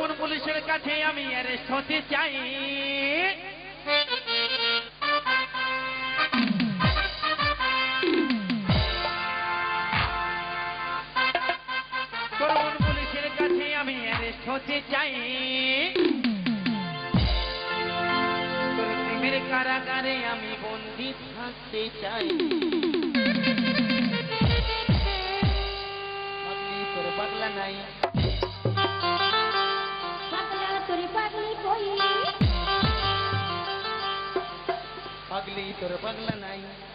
করমন পুলিশের আমি চাই। পুলিশের কাছে আমি অ্যারেস্ট হতে চাই কারাগারে আমি বন্দি থাকতে চাই। ಆಗ್ಲಿ ತೊರೆ ಬಗ್ಲ ನಾಯಿ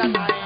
la calle.